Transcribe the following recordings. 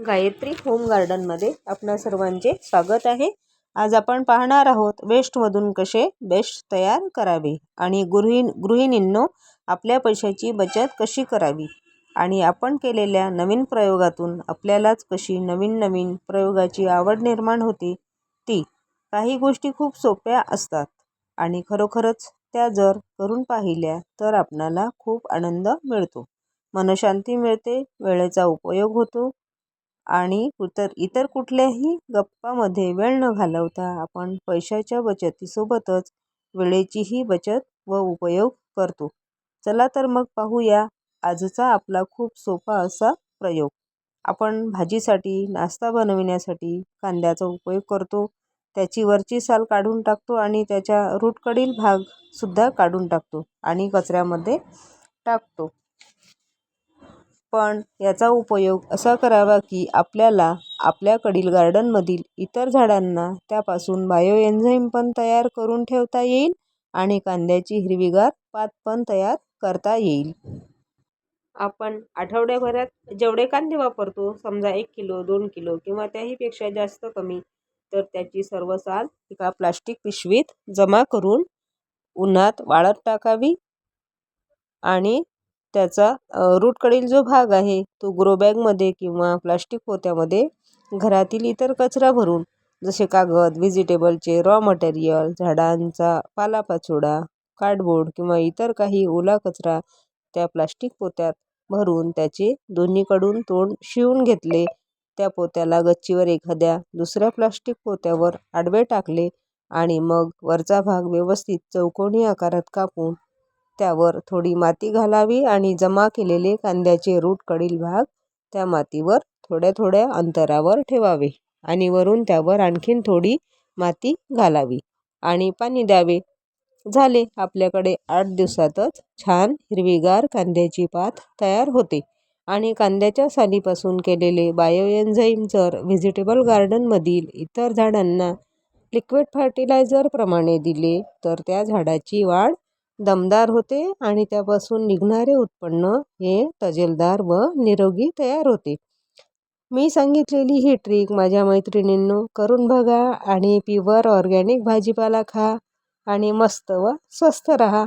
Gayatri home गार्डनमध्ये आपणा सर्वांचे स्वागत आहे. आज आपण पाहणार आहोत वेस्टमधून कसे बेस्ट तयार करावे आणि गृहिण गृहिणींनो आपल्या पैशाची बचत कशी करावी आणि आपण केलेल्या नवीन प्रयोगातून आपल्यालाच कशी नवीन नवीन प्रयोगाची आवड निर्माण होते ती काही गोष्टी खूप सोप्या असतात आणि खरोखरच त्या जर करून पाहिल्या तर आपणाला खूप आनंद मिळतो. मनशांती मिळते वेळेचा उपयोग होतो आणि इतर इतर कुठल्याही गप्पामध्ये वेळ न घालवता आपण पैशाच्या बचतीसोबतच वेळेचीही बचत व उपयोग करतो. चला तर मग पाहूया आजचा आपला खूप सोपा असा प्रयोग. आपण भाजीसाठी नाश्ता बनविण्यासाठी कांद्याचा उपयोग करतो त्याची वरची साल काढून टाकतो आणि त्याच्या रूटकडील भागसुद्धा काढून टाकतो आणि कचऱ्यामध्ये टाकतो. पण याचा उपयोग असा करावा की आपल्याला आपल्याकडील गार्डनमधील इतर झाडांना त्यापासून बायोएन्झाईम पण तयार करून ठेवता येईल आणि कांद्याची हिरवीगार पात पण तयार करता येईल. आपण आठवड्याभरात जेवढे कांदे वापरतो समजा एक किलो दोन किलो किंवा त्याहीपेक्षा जास्त कमी तर त्याची सर्व साल एका प्लास्टिक पिशवीत जमा करून उन्हात वाळत टाकावी आणि त्याचा रूटकडील जो भाग आहे तो ग्रोबॅगमध्ये किंवा प्लास्टिक पोत्यामध्ये घरातील इतर कचरा भरून जसे कागद व्हेजिटेबलचे रॉ मटेरियल झाडांचा पालापाचोळा कार्डबोर्ड किंवा इतर काही ओला कचरा त्या प्लास्टिक पोत्यात भरून त्याचे दोन्हीकडून तोंड शिवून घेतले. त्या पोत्याला गच्चीवर एखाद्या दुसऱ्या प्लास्टिक पोत्यावर आडवे टाकले आणि मग वरचा भाग व्यवस्थित चौकोनी आकारात कापून त्यावर थोडी माती घालावी आणि जमा केलेले कांद्याचे रूटकडील भाग त्या मातीवर थोड्या थोड्या अंतरावर ठेवावे आणि वरून त्यावर आणखीन थोडी माती घालावी आणि पाणी द्यावे. झाले. आपल्याकडे आठ दिवसातच छान हिरवीगार कांद्याची पात तयार होते आणि कांद्याच्या सालीपासून केलेले बायोएन्झाईम जर व्हेजिटेबल गार्डनमधील इतर झाडांना लिक्विड फर्टिलायझरप्रमाणे दिले तर त्या झाडाची वाढ दमदार होते आणि त्यापासून निघणारे उत्पन्न हे तजेलदार व निरोगी तयार होते. मी सांगितलेली ही ट्रिक माझ्या मैत्रिणींनो करून बघा आणि प्युअर ऑर्गॅनिक भाजीपाला खा आणि मस्त व स्वस्त राहा.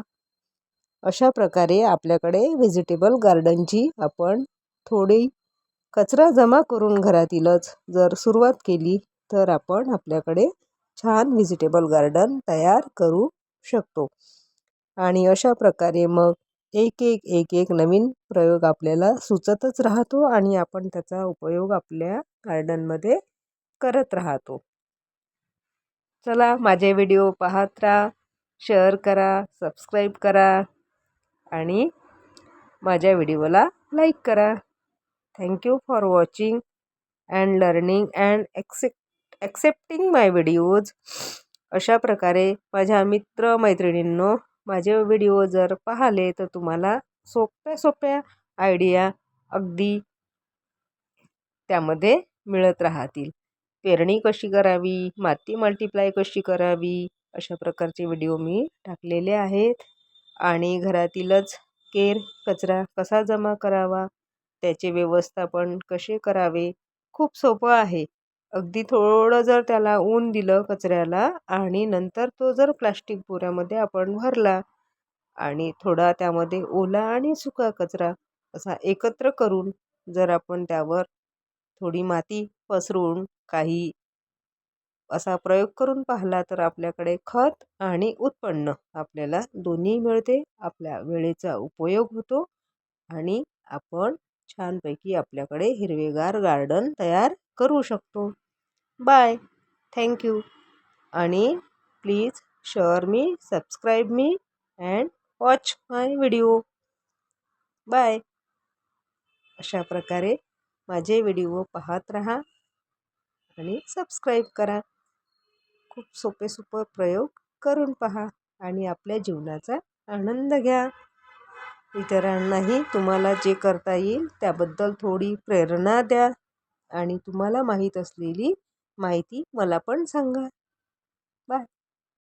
अशा प्रकारे आपल्याकडे व्हेजिटेबल गार्डनची आपण थोडी कचरा जमा करून घरातीलच जर सुरुवात केली तर आपण आपल्याकडे छान व्हेजिटेबल गार्डन तयार करू शकतो. आणि अशा प्रकारे मग एक एक एक एक नवीन प्रयोग आपल्याला सुचतच राहतो आणि आपण त्याचा उपयोग आपल्या गार्डनमध्ये करत राहतो. चला माझे व्हिडिओ पाहत राहा शेअर करा सबस्क्राईब करा आणि माझ्या व्हिडिओला लाईक करा. Thank you for watching and learning and accept accepting my videos. अशा प्रकारे माझ्या मित्र मैत्रिणींनो माझे व्हिडिओ जर पाहिले तर तुम्हाला सोप्या सोप्या आयडिया अगदी त्यामध्ये मिळत राहतील. पेरणी कशी करावी? माती मल्टिप्लाय कशी करावी? अशा प्रकारचे व्हिडिओ मी टाकलेले आहेत. आणि घरातीलच केर कचरा कसा जमा करावा? त्याचे व्यवस्थापन कसे करावे? खूप सोपं आहे. अगदी थोडं जर त्याला ऊन दिलं कचऱ्याला आणि नंतर तो जर प्लास्टिक बोऱ्यामध्ये आपण भरला आणि थोडा त्यामध्ये ओला आणि सुका कचरा असा एकत्र करून जर आपण त्यावर थोडी माती पसरून काही असा प्रयोग करून पाहिला तर आपल्याकडे खत आणि उत्पन्न आपल्याला दोन्ही मिळते. आपल्या वेळेचा उपयोग होतो आणि आपण छानपैकी आपल्याकडे हिरवेगार गार्डन तयार करू शकतो. बाय. थँक्यू आणि please share me subscribe me and watch my video bye अशा प्रकारे माझे व्हिडिओ पाहत राहा आणि सबस्क्राईब करा. खूप सोपे सोपे प्रयोग करून पहा आणि आपल्या जीवनाचा आनंद घ्या. इतरांनाही तुम्हाला जे करता येईल त्याबद्दल थोडी प्रेरणा द्या आणि तुम्हाला माहीत असलेली माहिती मला पण सांगा. बाय.